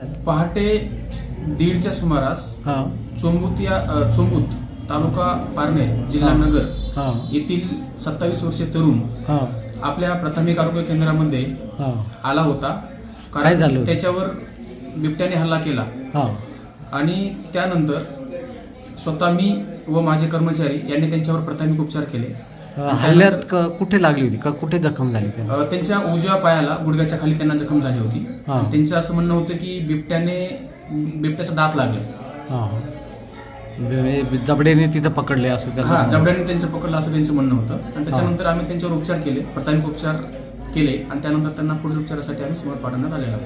पहाटे दीडच्या सुमारास हा. चोंबूत या अ, चोंबूत तालुका पारनेर जिल्हा हा. नगर हा. येथील सत्तावीस वर्षीय तरुण हा. आपल्या प्राथमिक आरोग्य केंद्रामध्ये हा. आला होता. काय झालं होतं? त्याच्यावर बिबट्याने हल्ला केला. हा. आणि त्यानंतर स्वतः मी व माझे कर्मचारी यांनी त्यांच्यावर प्राथमिक उपचार केले. हल्ल्यात क- कुठे लागली होती? का कुठे जखम झाली त्यांना अ, त्यांच्या उजव्या पायाला गुडघ्याच्या खाली त्यांना जखम झाली होती. हा. त्यांचं असं म्हणणं होतं की बिबट्याने बिबट्याचा दात लागला. हा हा. बे- जबड्याने तिथं पकडले असं हा म्हणणं. जबड्याने त्यांचं पकडलं असं त्यांचं म्हणणं होतं. आणि त्याच्यानंतर आम्ही त्यांच्यावर उपचार केले प्राथमिक उपचार केले आणि त्यानंतर त्यांना पुढील उपचारासाठी आम्ही समोर पाठवण्यात आलेला